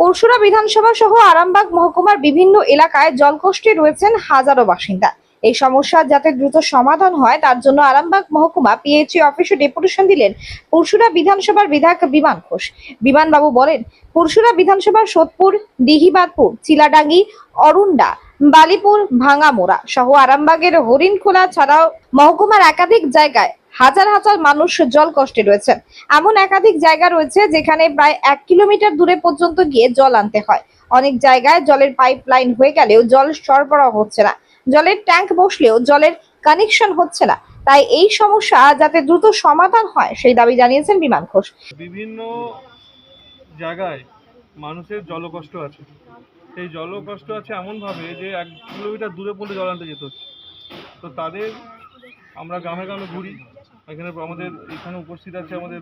পরশুরা বিধানসভা সহ আরামবাগ মহকুমার বিভিন্ন এলাকায় জলকষ্টে রয়েছেন হাজারো বাসিন্দা। এই সমস্যা যাতে দ্রুত সমাধান হয়, তার জন্য আরামবাগ মহকুমা পিএইচই অফিসে ডেপুটেশন দিলেন পরশুরা বিধানসভার বিধায়ক বিমান ঘোষ। বিমানবাবু বলেন, পরশুরা বিধানসভার সোদপুর দিঘিবাদপুর চিলাডাঙ্গি, অরুণ্ডা, বালিপুর ভাঙামোড়া সহ আরামবাগের হরিণখোলা ছাড়াও মহকুমার একাধিক জায়গায় হাজার হাজার মানুষ জল কষ্টে রয়েছেন এমন একাধিক জায়গা রয়েছে যেখানে প্রায় এক কিলোমিটার দূরে পর্যন্ত গিয়ে জল আনতে হয়। অনেক জায়গায় জলের পাইপ লাইন হয়ে গেলেও জল সরবরাহ হচ্ছে না। জলের ট্যাঙ্ক বসলেও জলের কানেকশন হচ্ছে না। তাই এই সমস্যা যাতে দ্রুত সমাধান হয়, সেই দাবি জানিয়েছেন বিমান ঘোষ। বিভিন্ন জায়গায় মানুষের জলকষ্ট আছে। সেই জলকষ্ট আছে এমনভাবে যে এক কিলোমিটার দূরে পড়লে জল আনতে যেতে তো তাদের আমরা গ্রামে গ্রামে ঘুরি। এখানে আমাদের, এখানে উপস্থিত আছে আমাদের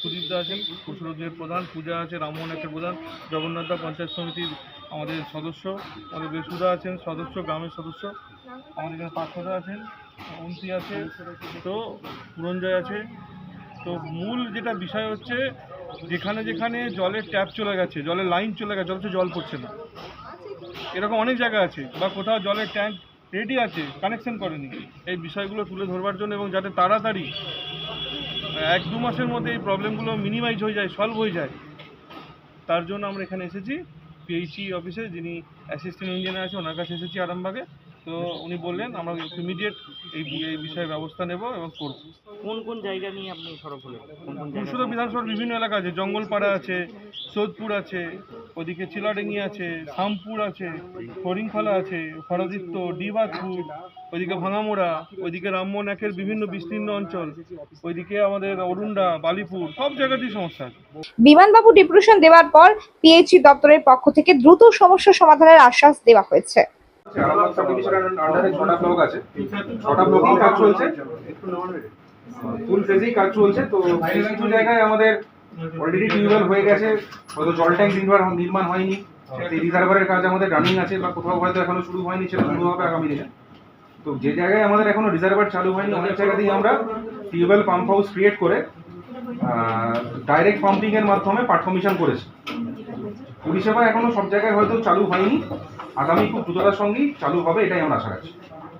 সুদীপদা আছেন কুশলদের প্রধান, পূজা আছে রামমোহন একটা প্রধান জগন্নাথদা পঞ্চায়েত সমিতির আমাদের সদস্য, আমাদের বেসুদা আছেন সদস্য, গ্রামের সদস্য, আমাদের এখানে পার্থদা আছেন, অন্তি আছে, তো পুরঞ্জয় আছে। তো মূল যেটা বিষয় হচ্ছে, যেখানে যেখানে জলের ট্যাপ চলে গেছে, জলের লাইন চলে গেছে, অথচ জল পড়ছে না। এরকম অনেক জায়গা আছে, বা কোথাও জলের ট্যাঙ্ক রেডি আছে কানেকশন করেনি। এই বিষয়গুলো তুলে ধরবার জন্য এবং যাতে তাড়াতাড়ি এক দু মাসের মধ্যে এই প্রবলেমগুলো মিনিমাইজ হয়ে যায় সলভ হয়ে যায়। তার জন্য আমরা এখানে এসেছি পিএইচই অফিসে যিনি অ্যাসিস্ট্যান্ট ইঞ্জিনিয়ার আছে ওনার কাছে এসেছি আরামবাগে। তো উনি বললেন আমরা ইমিডিয়েট এই এই বিষয়ে ব্যবস্থা নেব এবং করব। কোন কোন জায়গা নিয়ে আপনি সড়ক হলেন? বিধানসভার বিভিন্ন এলাকা আছে জঙ্গলপাড়া আছে সোদপুর আছে ওদিকে চিলাডেঙ্গি আছে শামপুর আছে হরিংখলা আছে হরদিত্য ডিবাদপুর ওইদিকে ভাঙামোড়া ওইদিকে রামমোহন একের বিভিন্ন বিস্তীর্ণ অঞ্চল ওইদিকে আমাদের অরুণ্ডা বালিপুর সব জায়গাতেই সমস্যা আছে। বিমানবাবু ডিপ্রেশন দেওয়ার পর পিএইচই দপ্তরের পক্ষ থেকে দ্রুত সমস্যা সমাধানের আশ্বাস দেওয়া হয়েছে। ছটা ব্লক আছে ছটা ব্লকেই কাজ চলছে। ফুল ফেজেই কাজ চলছে তো কিছু জায়গায় আমাদের অলরেডি টিউবওয়েল হয়ে গেছে হয়তো জল ট্যাঙ্ক নির্মাণ নির্মাণ হয়নি সেই রিজার্ভারের কাজ আমাদের রানিং আছে বা কোথাও হয়তো এখনও শুরু হয়নি সেটা শুরু হবে আগামী দিনে। তো যে জায়গায় আমাদের এখনও রিজার্ভার চালু হয়নি অনেক জায়গাতেই আমরা টিউবওয়েল পাম্প হাউস ক্রিয়েট করে ডাইরেক্ট পাম্পিং এর মাধ্যমে পারফরমিশন করেছি। পরিষেবা এখনও সব জায়গায় হয়তো চালু হয়নি আগামী খুব দ্রুততার সঙ্গেই চালু হবে এটাই আমরা আশা রাখছি।